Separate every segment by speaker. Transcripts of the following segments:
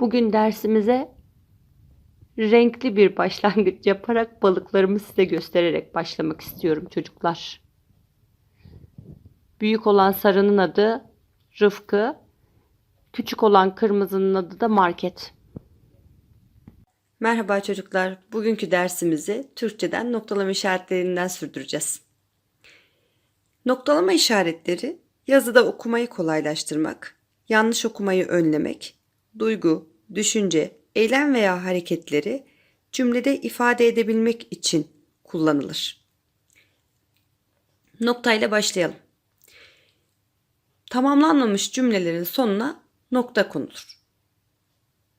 Speaker 1: Bugün dersimize renkli bir başlangıç yaparak balıklarımı size göstererek başlamak istiyorum çocuklar. Büyük olan sarının adı Rıfkı, küçük olan kırmızının adı da Market. Merhaba çocuklar. Bugünkü dersimizi Türkçeden noktalama işaretlerinden sürdüreceğiz. Noktalama işaretleri yazıda okumayı kolaylaştırmak, yanlış okumayı önlemek, duygu, düşünce, eylem veya hareketleri cümlede ifade edebilmek için kullanılır. Noktayla başlayalım. Tamamlanmamış cümlelerin sonuna nokta konulur.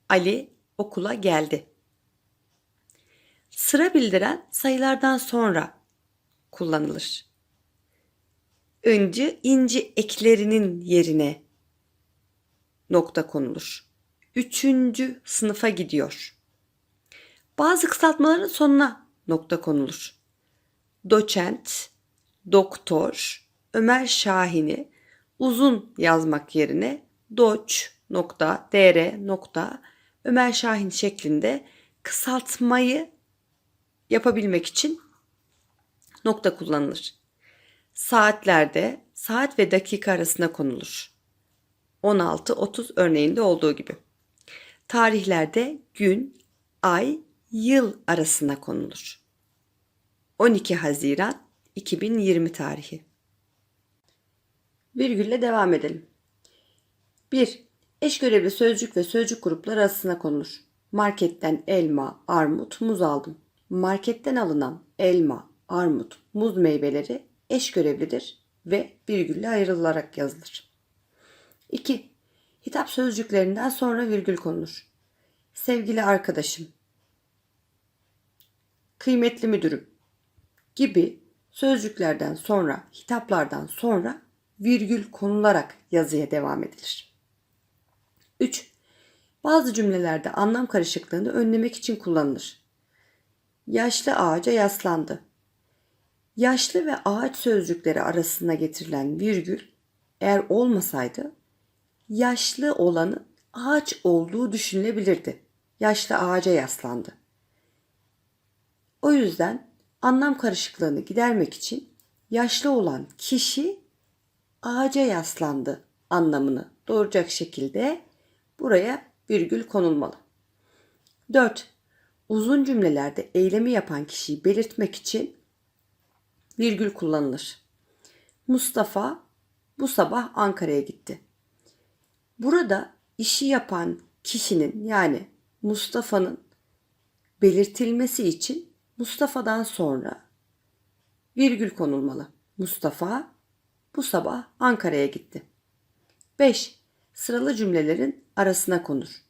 Speaker 1: Ali okula geldi. Sıra bildiren sayılardan sonra kullanılır. Öncü inci eklerinin yerine nokta konulur. Üçüncü sınıfa gidiyor. Bazı kısaltmaların sonuna nokta konulur. Doçent, doktor, Ömer Şahin'i uzun yazmak yerine doç nokta dr nokta Ömer Şahin şeklinde kısaltmayı yapabilmek için nokta kullanılır. Saatlerde saat ve dakika arasına konulur. 16-30 örneğinde olduğu gibi. Tarihlerde gün, ay, yıl arasına konulur. 12 Haziran 2020 tarihi. Virgülle devam edelim. 1. Eş görevli sözcük ve sözcük grupları arasına konulur. Marketten elma, armut, muz aldım. Marketten alınan elma, armut, muz meyveleri eş görevlidir ve virgülle ayrılarak yazılır. 2. Hitap sözcüklerinden sonra virgül konulur. Sevgili arkadaşım, kıymetli müdürüm gibi sözcüklerden sonra, hitaplardan sonra virgül konularak yazıya devam edilir. 3. Bazı cümlelerde anlam karışıklığını önlemek için kullanılır. Yaşlı ağaca yaslandı. Yaşlı ve ağaç sözcükleri arasına getirilen virgül eğer olmasaydı yaşlı olanın ağaç olduğu düşünülebilirdi. Yaşlı ağaca yaslandı. O yüzden anlam karışıklığını gidermek için yaşlı olan kişi ağaca yaslandı anlamını doğuracak şekilde buraya virgül konulmalı. 4. Uzun cümlelerde eylemi yapan kişiyi belirtmek için virgül kullanılır. Mustafa bu sabah Ankara'ya gitti. Burada işi yapan kişinin yani Mustafa'nın belirtilmesi için Mustafa'dan sonra virgül konulmalı. Mustafa bu sabah Ankara'ya gitti. 5. Sıralı cümlelerin arasına konur.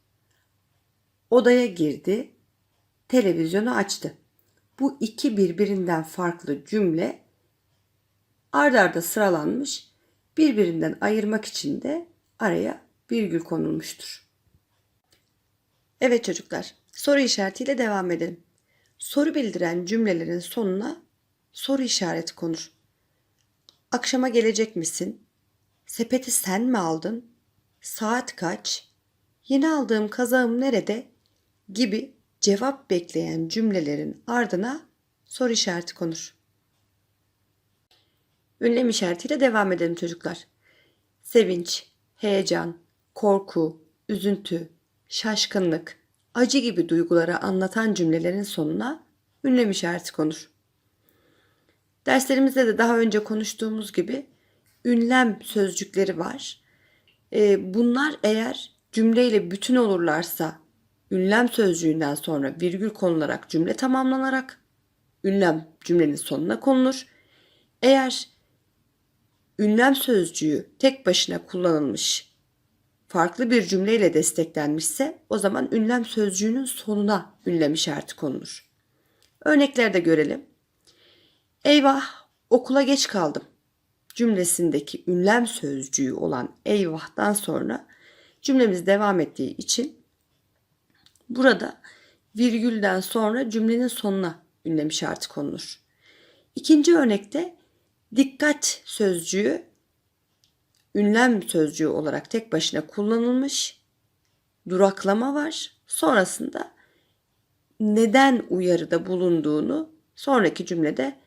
Speaker 1: Odaya girdi, televizyonu açtı. Bu iki birbirinden farklı cümle ard arda sıralanmış, birbirinden ayırmak için de araya virgül konulmuştur. Evet çocuklar, soru işaretiyle devam edelim. Soru bildiren cümlelerin sonuna soru işareti konur. Akşama gelecek misin? Sepeti sen mi aldın? Saat kaç? Yeni aldığım kazağım nerede? gibi cevap bekleyen cümlelerin ardına soru işareti konur. Ünlem işaretiyle devam edelim çocuklar. Sevinç, heyecan, korku, üzüntü, şaşkınlık, acı gibi duyguları anlatan cümlelerin sonuna ünlem işareti konur. Derslerimizde de daha önce konuştuğumuz gibi ünlem sözcükleri var. Ee, bunlar eğer cümleyle bütün olurlarsa ünlem sözcüğünden sonra virgül konularak cümle tamamlanarak ünlem cümlenin sonuna konulur. Eğer ünlem sözcüğü tek başına kullanılmış farklı bir cümleyle desteklenmişse o zaman ünlem sözcüğünün sonuna ünlem işareti konulur. Örneklerde görelim. Eyvah okula geç kaldım cümlesindeki ünlem sözcüğü olan eyvahtan sonra cümlemiz devam ettiği için burada virgülden sonra cümlenin sonuna ünlem işareti konulur. İkinci örnekte dikkat sözcüğü ünlem sözcüğü olarak tek başına kullanılmış. duraklama var. Sonrasında neden uyarıda bulunduğunu sonraki cümlede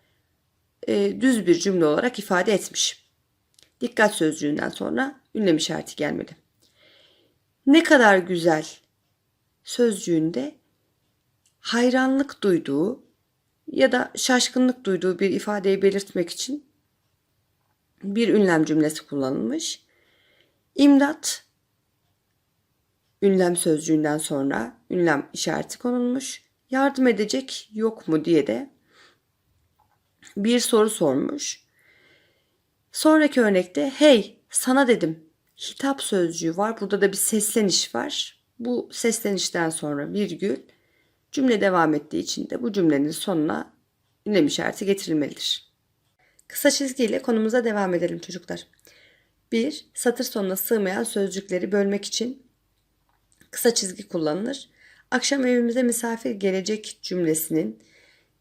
Speaker 1: e, düz bir cümle olarak ifade etmiş. Dikkat sözcüğünden sonra ünlem işareti gelmedi. Ne kadar güzel sözcüğünde hayranlık duyduğu ya da şaşkınlık duyduğu bir ifadeyi belirtmek için bir ünlem cümlesi kullanılmış. İmdat ünlem sözcüğünden sonra ünlem işareti konulmuş. Yardım edecek yok mu diye de bir soru sormuş. Sonraki örnekte hey sana dedim hitap sözcüğü var. Burada da bir sesleniş var. Bu seslenişten sonra virgül cümle devam ettiği için de bu cümlenin sonuna ünlem işareti getirilmelidir. Kısa çizgiyle konumuza devam edelim çocuklar. 1. Satır sonuna sığmayan sözcükleri bölmek için kısa çizgi kullanılır. Akşam evimize misafir gelecek cümlesinin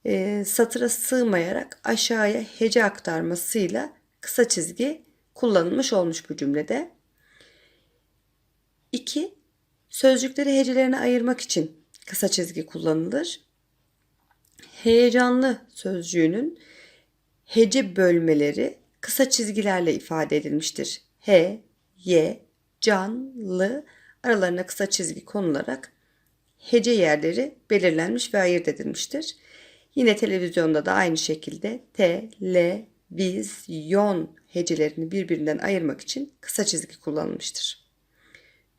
Speaker 1: e, satıra sığmayarak aşağıya hece aktarmasıyla kısa çizgi kullanılmış olmuş bu cümlede. 2. Sözcükleri hecelerine ayırmak için kısa çizgi kullanılır. Heyecanlı sözcüğünün hece bölmeleri kısa çizgilerle ifade edilmiştir. He, ye, canlı aralarına kısa çizgi konularak hece yerleri belirlenmiş ve ayırt edilmiştir. Yine televizyonda da aynı şekilde T, L, vizyon hecelerini birbirinden ayırmak için kısa çizgi kullanılmıştır.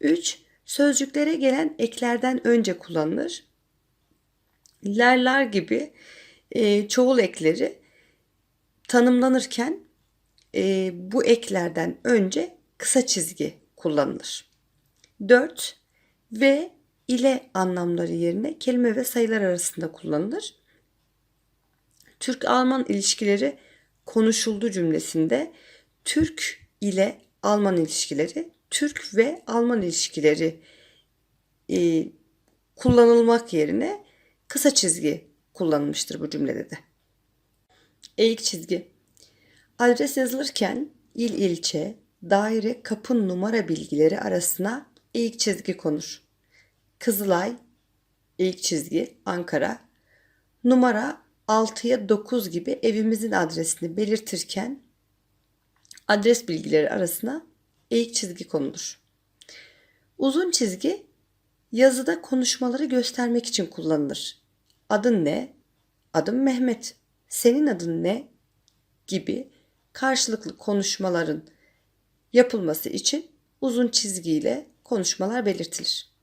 Speaker 1: 3. Sözcüklere gelen eklerden önce kullanılır. Lerler gibi e, çoğul ekleri tanımlanırken e, bu eklerden önce kısa çizgi kullanılır. 4. Ve ile anlamları yerine kelime ve sayılar arasında kullanılır. Türk-Alman ilişkileri konuşuldu cümlesinde Türk ile Alman ilişkileri, Türk ve Alman ilişkileri e, kullanılmak yerine kısa çizgi kullanılmıştır bu cümlede de. Eğik çizgi. Adres yazılırken il ilçe, daire, kapı numara bilgileri arasına eğik çizgi konur. Kızılay, eğik çizgi, Ankara. Numara 6'ya 9 gibi evimizin adresini belirtirken adres bilgileri arasına eğik çizgi konulur. Uzun çizgi yazıda konuşmaları göstermek için kullanılır. Adın ne? Adım Mehmet. Senin adın ne? gibi karşılıklı konuşmaların yapılması için uzun çizgiyle konuşmalar belirtilir.